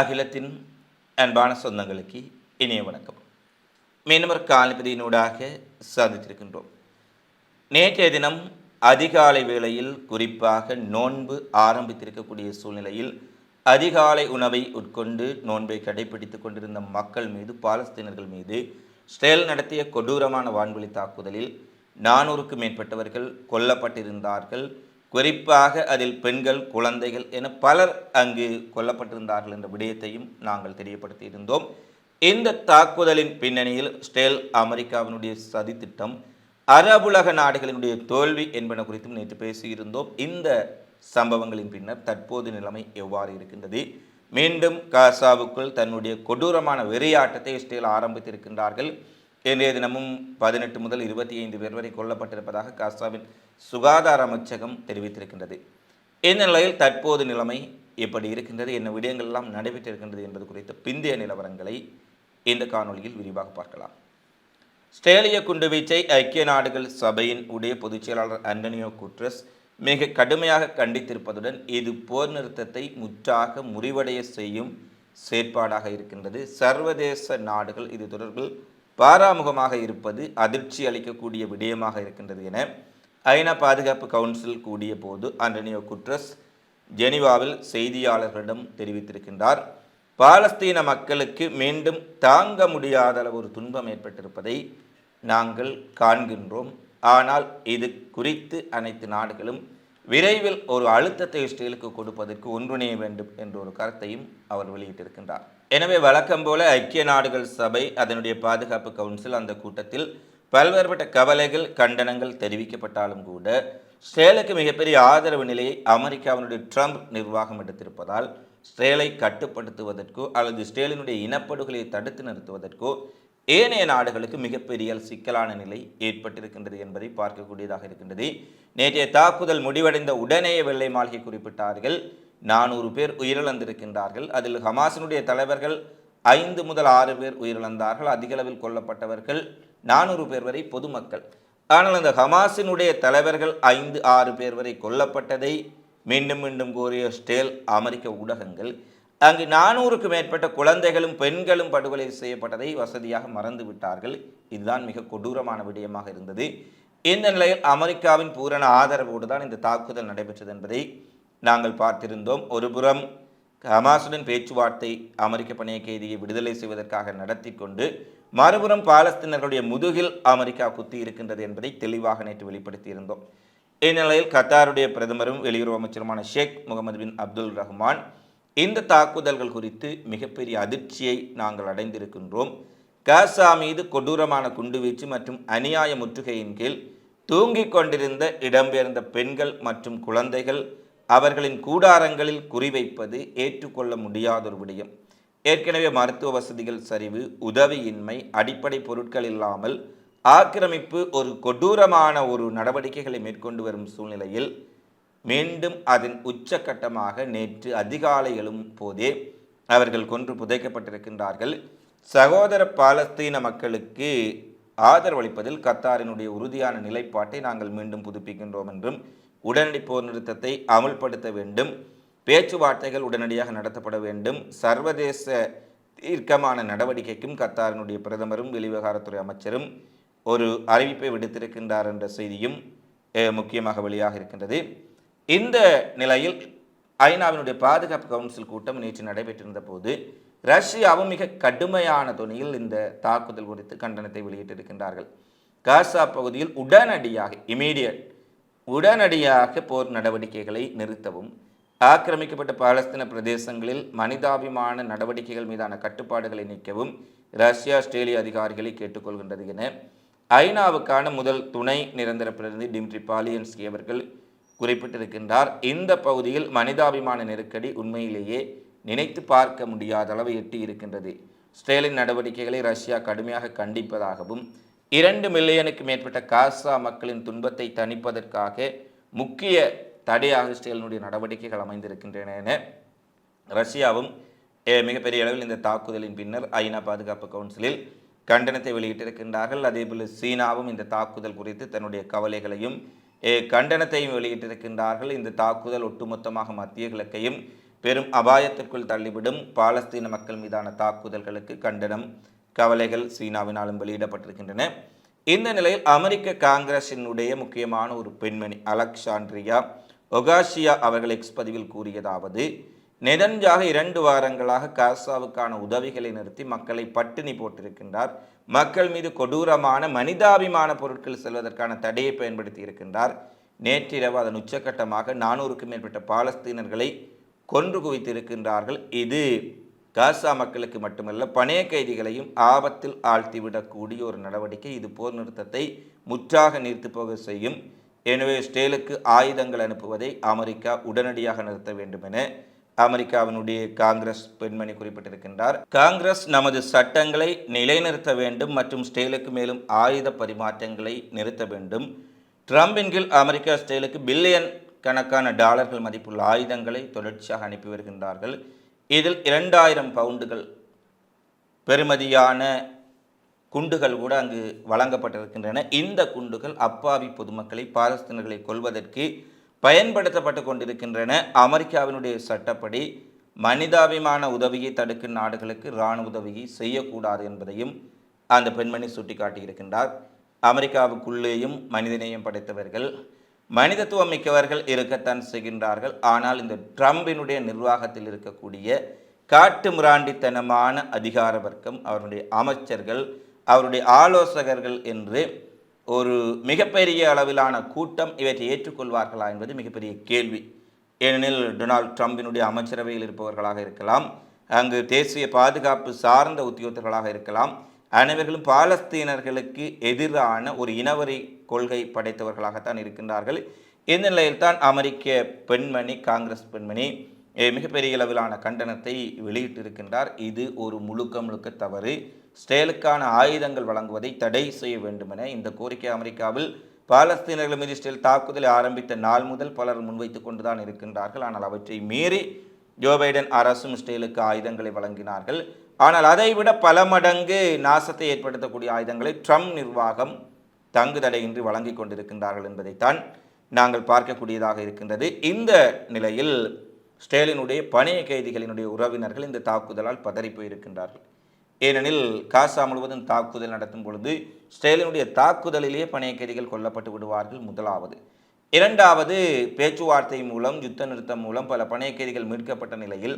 அகிலத்தின் அன்பான சொந்தங்களுக்கு இனிய வணக்கம். மீண்டும் ஒரு காலப்பதியினூடாக சந்தித்திருக்கின்றோம் நேற்றைய தினம் அதிகாலை வேளையில் குறிப்பாக நோன்பு ஆரம்பித்திருக்கக்கூடிய சூழ்நிலையில் அதிகாலை உணவை உட்கொண்டு நோன்பை கடைபிடித்துக் கொண்டிருந்த மக்கள் மீது பாலஸ்தீனர்கள் மீது ஸ்டேல் நடத்திய கொடூரமான வான்வெளி தாக்குதலில் நானூறுக்கும் மேற்பட்டவர்கள் கொல்லப்பட்டிருந்தார்கள். குறிப்பாக அதில் பெண்கள் குழந்தைகள் என பலர் அங்கு கொல்லப்பட்டிருந்தார்கள் என்ற விடயத்தையும் நாங்கள் தெரியப்படுத்தியிருந்தோம். இந்த தாக்குதலின் பின்னணியில் ஸ்டேல் அமெரிக்காவினுடைய சதித்திட்டம் அரபுலக நாடுகளினுடைய தோல்வி என்பன குறித்தும் நேற்று பேசியிருந்தோம். இந்த சம்பவங்களின் பின்னர் தற்போது நிலைமை எவ்வாறு இருக்கின்றது? மீண்டும் காசாவுக்குள் தன்னுடைய கொடூரமான வெறியாட்டத்தை ஸ்டேல் ஆரம்பித்திருக்கின்றார்கள். இன்றைய தினமும் பதினெட்டு முதல் இருபத்தி ஐந்து பேர் வரை கொல்லப்பட்டிருப்பதாக காசாவின் சுகாதார அமைச்சகம் தெரிவித்திருக்கின்றது. இந்த நிலையில் தற்போது நிலைமை எப்படி இருக்கின்றது? என்ன விடயங்கள் எல்லாம் நடைபெற்றிருக்கின்றது என்பது குறித்த பிந்தைய நிலவரங்களை இந்த காணொலியில் விரிவாக பார்க்கலாம். ஸ்ட்ரேலிய குண்டுவீச்சை ஐக்கிய நாடுகள் சபையின் உடைய பொதுச் செயலாளர் அண்டனியோ குட்ரஸ் மிக கடுமையாக கண்டித்திருப்பதுடன் இது போர் நிறுத்தத்தை முற்றாக முறிவடைய செய்யும் செயற்பாடாக இருக்கின்றது. சர்வதேச நாடுகள் இது தொடர்பில் பாராமுகமாக இருப்பது அதிர்ச்சி அளிக்கக்கூடிய விடயமாக இருக்கின்றது என ஐநா பாதுகாப்பு கவுன்சில் கூடிய போது அண்டனியோ குட்ரஸ் ஜெனீவாவில் செய்தியாளர்களிடம் தெரிவித்திருக்கின்றார். பாலஸ்தீன மக்களுக்கு மீண்டும் தாங்க முடியாத அளவு ஒரு துன்பம் ஏற்பட்டிருப்பதை நாங்கள் காண்கின்றோம். ஆனால் இது குறித்து அனைத்து நாடுகளும் விரைவில் ஒரு அழுத்தத்தை இஸ்ரேலுக்கு கொடுப்பதற்கு ஒன்றிணைய வேண்டும் என்ற ஒரு கருத்தையும் அவர் வெளியிட்டிருக்கின்றார். எனவே வழக்கம் போல ஐக்கிய நாடுகள் சபை அதனுடைய பாதுகாப்பு கவுன்சில் அந்த கூட்டத்தில் பல்வேறுபட்ட கவலைகள் கண்டனங்கள் தெரிவிக்கப்பட்டாலும் கூட ஸ்ரேலுக்கு மிகப்பெரிய ஆதரவு நிலையை அமெரிக்காவினுடைய ட்ரம்ப் நிர்வாகம் எடுத்திருப்பதால் ஸ்ரேலை கட்டுப்படுத்துவதற்கோ அல்லது ஸ்ரேலினுடைய இனப்படுகொலையை தடுத்து நிறுத்துவதற்கோ ஏனைய நாடுகளுக்கு மிகப்பெரிய சிக்கலான நிலை ஏற்பட்டிருக்கின்றது என்பதை பார்க்கக்கூடியதாக இருக்கின்றது. நேற்றைய தாக்குதல் முடிவடைந்த உடனேயே வெள்ளை மாளிகை குறிப்பிட்டார்கள். நானூறு பேர் உயிரிழந்திருக்கின்றார்கள். அதில் ஹமாஸினுடைய தலைவர்கள் ஐந்து முதல் ஆறு பேர் உயிரிழந்தார்கள். அதிகளவில் கொல்லப்பட்டவர்கள் நானூறு பேர் வரை பொதுமக்கள். ஆனால் அந்த ஹமாஸினுடைய தலைவர்கள் ஐந்து ஆறு பேர் வரை கொல்லப்பட்டதை மீண்டும் மீண்டும் கோரிய ஸ்டேல் அமெரிக்க ஊடகங்கள் அங்கு நானூறுக்கு மேற்பட்ட குழந்தைகளும் பெண்களும் படுகொலை செய்யப்பட்டதை வசதியாக மறந்து விட்டார்கள். இதுதான் மிக கொடூரமான விடயமாக இருந்தது. இந்த நிலையில் அமெரிக்காவின் பூரண ஆதரவோடு தான் இந்த தாக்குதல் நடைபெற்றது என்பதை நாங்கள் பார்த்திருந்தோம். ஒருபுறம் ஹமாசுடன் பேச்சுவார்த்தை அமெரிக்க பணைய கைதியை விடுதலை செய்வதற்காக நடத்தி கொண்டு மறுபுறம் பாலஸ்தீனர்களுடைய முதுகில் அமெரிக்கா குத்தி இருக்கின்றது என்பதை தெளிவாக நேற்று வெளிப்படுத்தியிருந்தோம். இந்நிலையில் கத்தாருடைய பிரதமரும் வெளியுறவு அமைச்சருமான ஷேக் முகமது பின் அப்துல் ரஹ்மான் இந்த தாக்குதல்கள் குறித்து மிகப்பெரிய அதிர்ச்சியை நாங்கள் அடைந்திருக்கின்றோம். காசா மீது கொடூரமான குண்டுவீச்சு மற்றும் அநியாய முற்றுகையின் கீழ் தூங்கிக் கொண்டிருந்த இடம்பெயர்ந்த பெண்கள் மற்றும் குழந்தைகள் அவர்களின் கூடாரங்களில் குறிவைப்பது ஏற்றுக்கொள்ள முடியாத ஒரு விடயம். ஏற்கனவே மருத்துவ வசதிகள் சரிவு உதவியின்மை அடிப்படை பொருட்கள் இல்லாமல் ஆக்கிரமிப்பு ஒரு கொடூரமான ஒரு நடவடிக்கைகளை மேற்கொண்டு வரும் சூழ்நிலையில் மீண்டும் அதன் உச்சக்கட்டமாக நேற்று அதிகாலை எழும் போதே அவர்கள் கொன்று புதைக்கப்பட்டிருக்கின்றார்கள். சகோதர பாலஸ்தீன மக்களுக்கு ஆதரவளிப்பதில் கத்தாரினுடைய உறுதியான நிலைப்பாட்டை நாங்கள் மீண்டும் புதுப்பிக்கின்றோம் என்றும் உடனடி போர் நிறுத்தத்தை அமுல்படுத்த வேண்டும். பேச்சுவார்த்தைகள் உடனடியாக நடத்தப்பட வேண்டும். சர்வதேச தீர்க்கமான நடவடிக்கைக்கும் கத்தாரினுடைய பிரதமரும் வெளிவிவகாரத்துறை அமைச்சரும் ஒரு அறிவிப்பை விடுத்திருக்கின்றார் என்ற செய்தியும் முக்கியமாக வெளியாக இருக்கின்றது. இந்த நிலையில் ஐநாவினுடைய பாதுகாப்பு கவுன்சில் கூட்டம் நேற்று நடைபெற்றிருந்த போது ரஷ்யாவும் மிக கடுமையான துணியில் இந்த தாக்குதல் குறித்து கண்டனத்தை வெளியிட்டிருக்கின்றார்கள். காசா பகுதியில் உடனடியாக இமீடியட் உடனடியாக போர் நடவடிக்கைகளை நிறுத்தவும். ஆக்கிரமிக்கப்பட்ட பாலஸ்தீன பிரதேசங்களில் மனிதாபிமான நடவடிக்கைகள் மீதான கட்டுப்பாடுகளை நீக்கவும் ரஷ்யா ஆஸ்திரேலிய அதிகாரிகளை கேட்டுக்கொள்கின்றது என ஐநாவுக்கான முதல் துணை நிரந்தர பிரதிநிதி டிம்ட்ரி பாலியன்ஸ்கி அவர்கள் குறிப்பிட்டிருக்கின்றார். இந்த பகுதியில் மனிதாபிமான நெருக்கடி உண்மையிலேயே நினைத்து பார்க்க முடியாத அளவு எட்டி இருக்கின்றது ஸ்டேலின் நடவடிக்கைகளை ரஷ்யா கடுமையாக கண்டிப்பதாகவும் இரண்டு மில்லியனுக்கு மேற்பட்ட காசா மக்களின் துன்பத்தை தணிப்பதற்காக முக்கிய தடையாக ஸ்டேலினுடைய நடவடிக்கைகள் அமைந்திருக்கின்றன. என ரஷ்யாவும் மிகப்பெரிய அளவில் இந்த தாக்குதலின் பின்னர் ஐநா பாதுகாப்பு கவுன்சிலில் கண்டனத்தை வெளியிட்டிருக்கின்றார்கள். அதேபோல் சீனாவும் இந்த தாக்குதல் குறித்து தன்னுடைய கவலைகளையும் கண்டனத்தையும் வெளியிட்டிருக்கின்றார்கள். இந்த தாக்குதல் ஒட்டுமொத்தமாக மத்திய கிழக்கையும் பெரும் அபாயத்திற்குள் தள்ளிவிடும். பாலஸ்தீன மக்கள் மீதான தாக்குதல்களுக்கு கண்டனம் கவலைகள் சீனாவினாலும் வெளியிடப்பட்டிருக்கின்றன. இந்த நிலையில் அமெரிக்க காங்கிரஸினுடைய முக்கியமான ஒரு பெண்மணி அலெக்சாண்ட்ரியா ஒகாஷியா அவர்கள் எக்ஸ் பதிவில் கூறியதாவது நெதன்ஜாக இரண்டு வாரங்களாக காசாவுக்கான உதவிகளை நிறுத்தி மக்களை பட்டினி போட்டிருக்கின்றார். மக்கள் மீது கொடூரமான மனிதாபிமான பொருட்கள் செல்வதற்கான தடையை பயன்படுத்தி இருக்கின்றார் நேற்றிரவு அதன் உச்சக்கட்டமாக நானூறுக்கும் மேற்பட்ட பாலஸ்தீனர்களை கொன்று குவித்திருக்கின்றார்கள். இது காசா மக்களுக்கு மட்டுமல்ல பணைய கைதிகளையும் ஆபத்தில் ஆழ்த்திவிடக்கூடிய ஒரு நடவடிக்கை இது போர் நிறுத்தத்தை முற்றாக நிறுத்து போக செய்யும். எனவே ஸ்டேலுக்கு ஆயுதங்கள் அனுப்புவதை அமெரிக்கா உடனடியாக நிறுத்த வேண்டும் என அமெரிக்காவினுடைய காங்கிரஸ் பெண்மணி குறிப்பிட்டிருக்கின்றார். காங்கிரஸ் நமது சட்டங்களை நிலைநிறுத்த வேண்டும் மற்றும் ஸ்டேலுக்கு மேலும் ஆயுத பரிமாற்றங்களை நிறுத்த வேண்டும். ட்ரம்பின் கீழ் அமெரிக்கா ஸ்டேலுக்கு பில்லியன் கணக்கான டாலர்கள் மதிப்புள்ள ஆயுதங்களை தொடர்ச்சியாக அனுப்பி வருகின்றார்கள். இதில் இரண்டாயிரம் பவுண்டுகள் பெறுமதியான குண்டுகள் கூட அங்கு வழங்கப்பட்டிருக்கின்றன. இந்த குண்டுகள் அப்பாவி பொதுமக்களை பாலஸ்தீனர்களை கொல்வதற்கு பயன்படுத்தப்பட்டு கொண்டிருக்கின்றன. அமெரிக்காவினுடைய சட்டப்படி மனிதாபிமான உதவியை தடுக்கும் நாடுகளுக்கு இராணுவ உதவியை செய்யக்கூடாது என்பதையும் அந்த பெண்மணி சுட்டிக்காட்டியிருக்கின்றார். அமெரிக்காவுக்குள்ளேயும் மனிதநேயம் படைத்தவர்கள் மனிதத்துவம் மிக்கவர்கள் இருக்கத்தான் செய்கின்றார்கள். ஆனால் இந்த ட்ரம்பினுடைய நிர்வாகத்தில் இருக்கக்கூடிய காட்டு முராண்டித்தனமான அதிகார வர்க்கம் அவருடைய அமைச்சர்கள் அவருடைய ஆலோசகர்கள் என்று ஒரு மிகப்பெரிய அளவிலான கூட்டம் இவற்றை ஏற்றுக்கொள்வார்களா என்பது மிகப்பெரிய கேள்வி. ஏனெனில் டொனால்ட் ட்ரம்பினுடைய அமைச்சரவையில் இருப்பவர்களாக இருக்கலாம் அங்கு தேசிய பாதுகாப்பு சார்ந்த உத்தியோகத்தர்களாக இருக்கலாம் அனைவர்களும் பாலஸ்தீனர்களுக்கு எதிரான ஒரு இனவரி கொள்கை படைத்தவர்களாகத்தான் இருக்கின்றார்கள். இந்த நிலையில்தான் அமெரிக்க பெண்மணி காங்கிரஸ் பெண்மணி மிகப்பெரிய அளவிலான கண்டனத்தை வெளியிட்டிருக்கின்றார். இது ஒரு முழுக்க முழுக்க தவறு. ஸ்டேலுக்கான ஆயுதங்கள் வழங்குவதை தடை செய்ய வேண்டுமென இந்த கோரிக்கை அமெரிக்காவில் பாலஸ்தீனர்கள் மீது ஸ்டேல் தாக்குதலை ஆரம்பித்த நாள் முதல் பலர் முன்வைத்துக் கொண்டுதான் இருக்கின்றார்கள். ஆனால் அவற்றை மீறி ஜோ பைடன் அரசும் இஸ்ரேலுக்கு ஆயுதங்களை வழங்கினார்கள். ஆனால் அதைவிட பல மடங்கு நாசத்தை ஏற்படுத்தக்கூடிய ஆயுதங்களை ட்ரம்ப் நிர்வாகம் தங்கு தடையின்றி வழங்கி கொண்டிருக்கின்றார்கள் என்பதைத்தான் நாங்கள் பார்க்கக்கூடியதாக இருக்கின்றது. இந்த நிலையில் ஸ்டேலினுடைய பணைய கைதிகளினுடைய உறவினர்கள் இந்த தாக்குதலால் பதறி போயிருக்கின்றார்கள் ஏனெனில் காசா முழுவதும் தாக்குதல் நடத்தும் பொழுது ஸ்டேலினுடைய தாக்குதலிலேயே பணைய கைதிகள் கொல்லப்பட்டு விடுவார்கள் முதலாவது. இரண்டாவது பேச்சுவார்த்தை மூலம் யுத்த நிறுத்தம் மூலம் பல பணைய கைதிகள் மீட்கப்பட்ட நிலையில்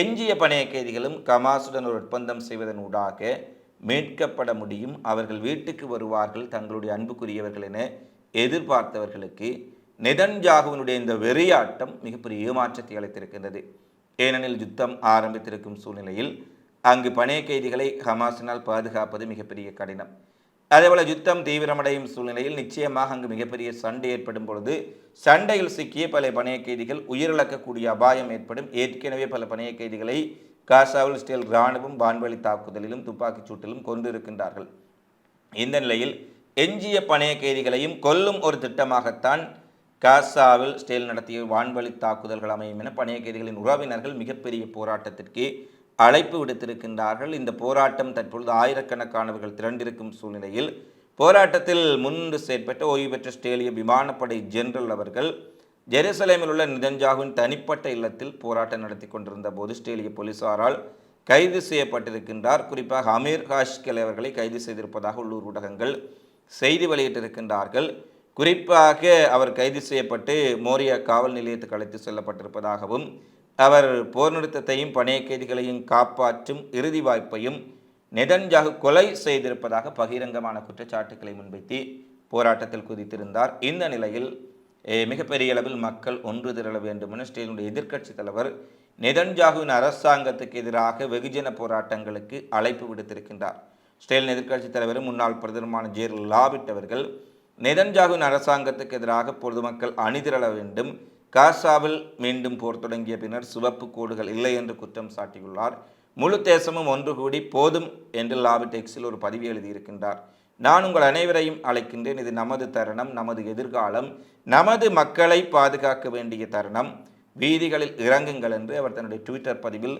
எஞ்சிய பணைய கைதிகளும் கமாசுடன் ஒரு ஒப்பந்தம் செய்வதன் ஊடாக மீட்கப்பட முடியும். அவர்கள் வீட்டுக்கு வருவார்கள். தங்களுடைய அன்புக்குரியவர்கள் என எதிர்பார்த்தவர்களுக்கு நெதன்ஜாகுவினுடைய இந்த வெறியாட்டம் மிகப்பெரிய ஏமாற்றத்தை அளித்திருக்கின்றது. ஏனெனில் யுத்தம் ஆரம்பித்திருக்கும் சூழ்நிலையில் அங்கு பணைய கைதிகளை ஹமாஸினால் பாதுகாப்பது மிகப்பெரிய கடினம். அதேபோல யுத்தம் தீவிரமடையும் சூழ்நிலையில் நிச்சயமாக அங்கு மிகப்பெரிய சண்டை ஏற்படும் பொழுது சண்டையில் சிக்கிய பல பணைய கைதிகள் உயிரிழக்கக்கூடிய அபாயம் ஏற்படும். ஏற்கனவே பல பணைய கைதிகளை காசாவில் ஸ்டேல் இராணுவம் வான்வழி தாக்குதலிலும் துப்பாக்கிச் சூட்டிலும் கொண்டிருக்கின்றார்கள் இந்த நிலையில் எஞ்சிய பணைய கைதிகளையும் கொல்லும் ஒரு திட்டமாகத்தான் காசாவில் ஸ்டேல் நடத்திய வான்வழி தாக்குதல்கள் அமையும் என பணைய கைதிகளின் உறவினர்கள் மிகப்பெரிய போராட்டத்திற்கு அழைப்பு விடுத்திருக்கின்றார்கள். இந்த போராட்டம் தற்பொழுது ஆயிரக்கணக்கானவர்கள் திரண்டிருக்கும் சூழ்நிலையில் போராட்டத்தில் முன்னின்று செயற்பட்ட ஓய்வு பெற்ற ஸ்டேலிய விமானப்படை ஜெனரல் அவர்கள் ஜெருசலேமில் உள்ள நிதஞ்சாகுவின் தனிப்பட்ட இல்லத்தில் போராட்டம் நடத்தி கொண்டிருந்த போது ஸ்டேலிய போலீசாரால் கைது செய்யப்பட்டிருக்கின்றார். குறிப்பாக அமீர் ஹாஷ்கல் அவர்களை கைது செய்திருப்பதாக உள்ளூர் ஊடகங்கள் செய்தி வெளியிட்டிருக்கின்றார்கள். குறிப்பாக அவர் கைது செய்யப்பட்டு மோரியா காவல் நிலையத்துக்கு அழைத்து செல்லப்பட்டிருப்பதாகவும் அவர் போர் நிறுத்தத்தையும் பணைய கைதிகளையும் காப்பாற்றும் இறுதி வாய்ப்பையும் நெதன்ஜாகு கொலை செய்திருப்பதாக பகிரங்கமான குற்றச்சாட்டுக்களை முன்வைத்து போராட்டத்தில் குதித்திருந்தார். இந்த நிலையில் மிகப்பெரிய அளவில் மக்கள் ஒன்று திரள வேண்டும் என ஸ்டேலினுடைய எதிர்க்கட்சித் தலைவர் நெதன்ஜாகுவின் அரசாங்கத்துக்கு எதிராக வெகுஜன போராட்டங்களுக்கு அழைப்பு விடுத்திருக்கின்றார். ஸ்டேலின் எதிர்க்கட்சித் தலைவரும் முன்னாள் பிரதமரான ஜேர் லாபிட் அவர்கள் நெதன்ஜாகுவின் அரசாங்கத்துக்கு எதிராக பொதுமக்கள் அணிதிரள வேண்டும் காசாவில் மீண்டும் போர் தொடங்கிய பின்னர் சிவப்பு கோடுகள் இல்லை என்று குற்றம் சாட்டியுள்ளார். முழு தேசமும் ஒன்று கூடி போதும் என்று லாபிட் டெக்ஸில் ஒரு பதிவு எழுதியிருக்கின்றார். நான் உங்கள் அனைவரையும் அழைக்கின்றேன். இது நமது தருணம் நமது எதிர்காலம் நமது மக்களை பாதுகாக்க வேண்டிய தருணம். வீதிகளில் இறங்குங்கள் என்று அவர் தன்னுடைய ட்விட்டர் பதிவில்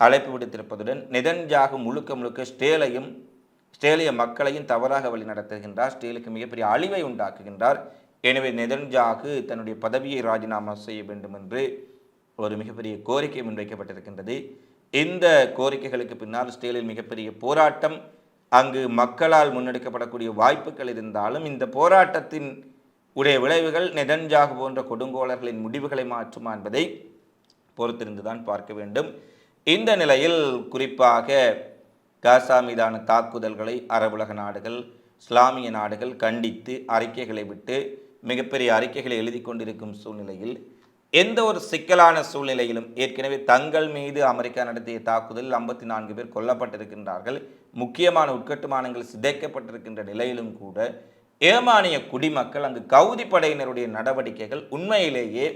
அழைப்பு விடுத்திருப்பதுடன் நிதன்ஜாகு முழுக்க முழுக்க ஸ்டேலையும் ஸ்டேலிய மக்களையும் தவறாக வழி நடத்துகின்றார் ஸ்டேலுக்கு மிகப்பெரிய அழிவை உண்டாக்குகின்றார். எனவே நெதன்ஜாகு தன்னுடைய பதவியை ராஜினாமா செய்ய வேண்டும் என்று ஒரு மிகப்பெரிய கோரிக்கை முன்வைக்கப்பட்டிருக்கின்றது இந்த கோரிக்கைகளுக்கு பின்னால் ஸ்டேலின் மிகப்பெரிய போராட்டம் அங்கு மக்களால் முன்னெடுக்கப்படக்கூடிய வாய்ப்புகள் இருந்தாலும் இந்த போராட்டத்தின் உடைய விளைவுகள் நெதன்ஜாகு போன்ற கொடுங்கோளர்களின் முடிவுகளை மாற்றுமா என்பதை பொறுத்திருந்துதான் பார்க்க வேண்டும். இந்த நிலையில் குறிப்பாக காசா மீதான தாக்குதல்களை அரபுலக நாடுகள் இஸ்லாமிய நாடுகள் கண்டித்து அறிக்கைகளை விட்டு மிகப்பெரிய அறிக்கைகளை எழுதி கொண்டிருக்கும் சூழ்நிலையில் எந்த ஒரு சிக்கலான சூழ்நிலையிலும் ஏற்கனவே தங்கள் மீது அமெரிக்கா நடத்திய தாக்குதலில் ஐம்பத்தி நான்கு பேர் கொல்லப்பட்டிருக்கின்றார்கள். முக்கியமான உட்கட்டுமானங்கள் சிதைக்கப்பட்டிருக்கின்ற நிலையிலும் கூட ஏமானிய குடிமக்கள் அங்கு கவுதி படையினருடைய நடவடிக்கைகள் உண்மையிலேயே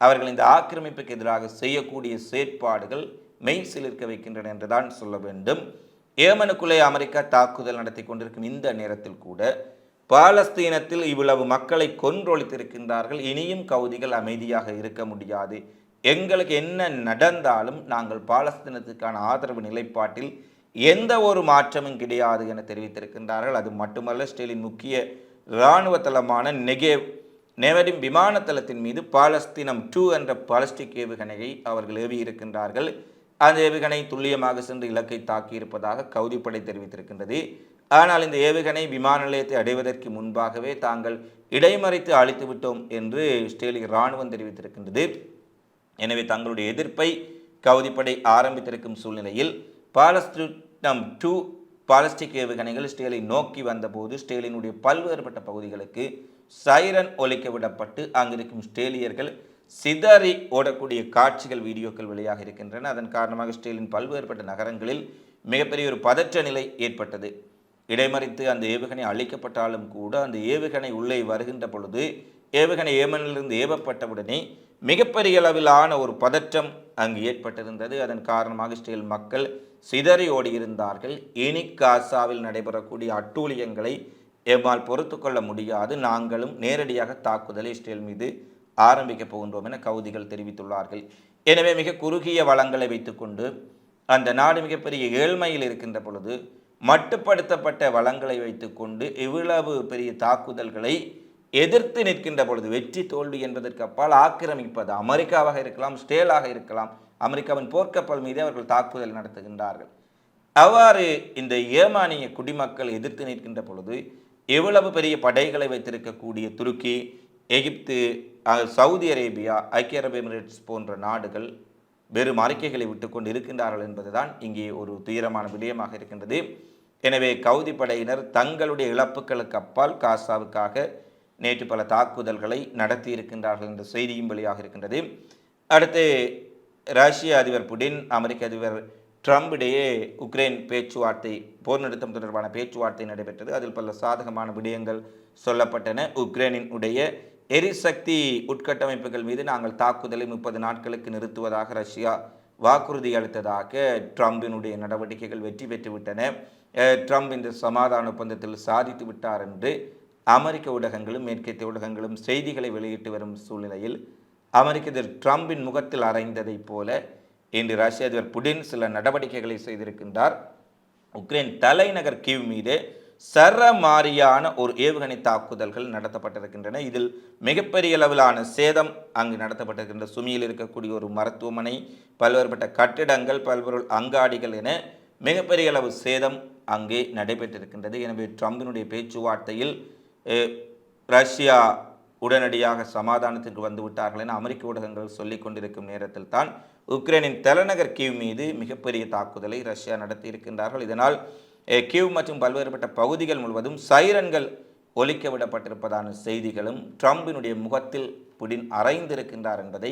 அவர்கள் இந்த ஆக்கிரமிப்புக்கு எதிராக செய்யக்கூடிய செயற்பாடுகள் மெய் சிலிர்க்க வைக்கின்றன என்றுதான் சொல்ல வேண்டும். ஏமனுக்குள்ளே அமெரிக்கா தாக்குதல் நடத்தி கொண்டிருக்கும் இந்த நேரத்தில் கூட பாலஸ்தீனத்தில் இவ்வளவு மக்களை கொன்றொழித்திருக்கின்றார்கள். இனியும் கவுதிகள் அமைதியாக இருக்க முடியாது. எங்களுக்கு என்ன நடந்தாலும் நாங்கள் பாலஸ்தீனத்துக்கான ஆதரவு நிலைப்பாட்டில் எந்த ஒரு மாற்றமும் கிடையாது என தெரிவித்திருக்கின்றார்கள். அது மட்டுமல்ல ஸ்டீலின் முக்கிய இராணுவ தளமான நெகேவ் நெவரின் விமான தளத்தின் மீது பாலஸ்தீனம் டூ என்ற பாலஸ்டிக் ஏவுகணையை அவர்கள் ஏவியிருக்கின்றார்கள். அந்த ஏவுகணை துல்லியமாக சென்று இலக்கை தாக்கியிருப்பதாக கவுதிப்படை தெரிவித்திருக்கின்றது. ஆனால் இந்த ஏவுகணை விமான நிலையத்தை அடைவதற்கு முன்பாகவே தாங்கள் இடைமறைத்து அழித்து விட்டோம் என்று ஸ்டேலி இராணுவம் தெரிவித்திருக்கின்றது. எனவே தங்களுடைய எதிர்ப்பை கவுதிப்படை ஆரம்பித்திருக்கும் சூழ்நிலையில் பாலஸ்தீனம் டூ பாலஸ்டிக் ஏவுகணைகள் ஸ்டேலை நோக்கி வந்தபோது ஸ்டேலினுடைய பல்வேறுபட்ட பகுதிகளுக்கு சைரன் ஒலிக்க விடப்பட்டு அங்கிருக்கும் ஸ்டேலியர்கள் சிதறி ஓடக்கூடிய காட்சிகள் வீடியோக்கள் வெளியாக இருக்கின்றன. அதன் காரணமாக ஸ்டேலின் பல்வேறுபட்ட நகரங்களில் மிகப்பெரிய ஒரு பதற்ற நிலை ஏற்பட்டது. இடைமறித்து அந்த ஏவுகணை அழிக்கப்பட்டாலும் கூட அந்த ஏவுகணை உள்ளே வருகின்ற பொழுது ஏவுகணை ஏமனிலிருந்து ஏவப்பட்டவுடனே மிகப்பெரிய அளவிலான ஒரு பதற்றம் அங்கு ஏற்பட்டிருந்தது. அதன் காரணமாக இஸ்ரேல் மக்கள் சிதறி ஓடியிருந்தார்கள். இனி காசாவில் நடைபெறக்கூடிய அட்டூழியங்களை எம்மால் பொறுத்து கொள்ள முடியாது. நாங்களும் நேரடியாக தாக்குதலை இஸ்ரேல் மீது ஆரம்பிக்கப் போகின்றோம் என கவுதிகள் தெரிவித்துள்ளார்கள். எனவே மிக குறுகிய வளங்களை வைத்துக்கொண்டு அந்த நாடு மிகப்பெரிய ஏழ்மையில் இருக்கின்ற பொழுது மட்டுப்படுத்தப்பட்ட வளங்களை வைத்துக்கொண்டு இவ்வளவு பெரிய தாக்குதல்களை எதிர்த்து நிற்கின்ற பொழுது வெற்றி தோல்வி என்பதற்கு அப்பால் ஆக்கிரமிப்பது அமெரிக்காவாக இருக்கலாம் ஸ்டேலாக இருக்கலாம் அமெரிக்காவின் போர்க்கப்பல் மீது அவர்கள் தாக்குதல் நடத்துகின்றார்கள். அவ்வாறு இந்த ஏமானிய குடிமக்கள் எதிர்த்து நிற்கின்ற பொழுது எவ்வளவு பெரிய படைகளை வைத்திருக்கக்கூடிய துருக்கி எகிப்து சவுதி அரேபியா ஐக்கிய அரபு எமிரேட்ஸ் போன்ற நாடுகள் வெறும் அறிக்கைகளை விட்டுக்கொண்டு இருக்கின்றார்கள் என்பதுதான் இங்கே ஒரு துயரமான விடயமாக இருக்கின்றது. எனவே கவுதி படையினர் தங்களுடைய இழப்புகளுக்கு அப்பால் காசாவுக்காக நேற்று பல தாக்குதல்களை நடத்தி இருக்கின்றார்கள் என்ற செய்தியும் வெளியாக இருக்கின்றது. அடுத்து ரஷ்ய அதிபர் புடின் அமெரிக்க அதிபர் ட்ரம்ப் இடையே உக்ரைன் பேச்சுவார்த்தை போர் நிறுத்தம் தொடர்பான பேச்சுவார்த்தை நடைபெற்றது. அதில் பல சாதகமான விடயங்கள் சொல்லப்பட்டன. உக்ரைனின் உடைய எரிசக்தி உட்கட்டமைப்புகள் மீது நாங்கள் தாக்குதலை முப்பது நாட்களுக்கு நிறுத்துவதாக ரஷ்யா வாக்குறுதி அளித்ததாக ட்ரம்பினுடைய நடவடிக்கைகள் வெற்றி பெற்றுவிட்டன. ட்ரம்ப் இந்த சமாதான ஒப்பந்தத்தில் சாதித்து விட்டார் என்று அமெரிக்க ஊடகங்களும் மேற்கத்திய ஊடகங்களும் செய்திகளை வெளியிட்டு வரும் சூழ்நிலையில் அமெரிக்க அதிபர் ட்ரம்பின் முகத்தில் அரைந்ததைப் போல இன்று ரஷ்ய அதிபர் புடின் சில நடவடிக்கைகளை செய்திருக்கின்றார். உக்ரைன் தலைநகர் கிவ் மீது சரமாரியான ஒரு ஏவுகணை தாக்குதல்கள் நடத்தப்பட்டிருக்கின்றன. இதில் மிகப்பெரிய அளவிலான சேதம் அங்கு நடத்தப்பட்டிருக்கின்ற சுமியில் இருக்கக்கூடிய ஒரு மருத்துவமனை பல்வேறுபட்ட கட்டிடங்கள் பல்வேறு அங்காடிகள் என மிகப்பெரிய அளவு சேதம் அங்கே நடைபெற்றிருக்கின்றது. எனவே ட்ரம்பினுடைய பேச்சுவார்த்தையில் ரஷ்யா உடனடியாக சமாதானத்திற்கு வந்துவிட்டார்கள் என அமெரிக்க ஊடகங்கள் சொல்லிக் கொண்டிருக்கும் நேரத்தில் தான் உக்ரைனின் தலைநகர் கீவ் மீது மிகப்பெரிய தாக்குதலை ரஷ்யா நடத்தியிருக்கின்றார்கள். இதனால் கியூ மற்றும் பல்வேறுபட்ட பகுதிகள் முழுவதும் சைரன்கள் ஒலிக்க விடப்பட்டிருப்பதான செய்திகளும் ட்ரம்பினுடைய முகத்தில் புடின் அறைந்திருக்கின்றார் என்பதை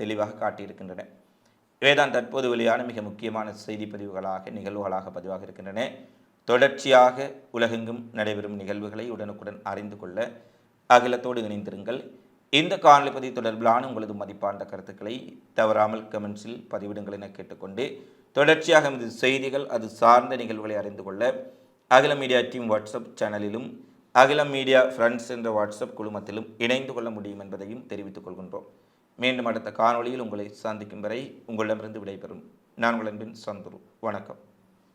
தெளிவாக காட்டியிருக்கின்றன. இவைதான் தற்போது வெளியான மிக முக்கியமான செய்தி பதிவுகளாக நிகழ்வுகளாக பதிவாக இருக்கின்றன. தொடர்ச்சியாக உலகெங்கும் நடைபெறும் நிகழ்வுகளை உடனுக்குடன் அறிந்து கொள்ள அகிலத்தோடு இணைந்திருங்கள். இந்த காணொலி பதிவு தொடர்பிலான உங்களது மதிப்பான கருத்துக்களை தவறாமல் கமெண்ட்ஸில் பதிவிடுங்கள் என கேட்டுக்கொண்டு தொடர்ச்சியாக நமது செய்திகள் அது சார்ந்த நிகழ்வுகளை அறிந்து கொள்ள அகில மீடியா டீம் வாட்ஸ்அப் சேனலிலும் அகிலம் மீடியா ஃப்ரெண்ட்ஸ் என்ற வாட்ஸ்அப் குழுமத்திலும் இணைந்து கொள்ள முடியும் என்பதையும் தெரிவித்துக் கொள்கின்றோம். மீண்டும் அடுத்த காணொளியில் உங்களை சந்திக்கும் வரை உங்களிடமிருந்து விடைபெறும். நான் உங்கள் அன்பின் சந்துரு. வணக்கம்.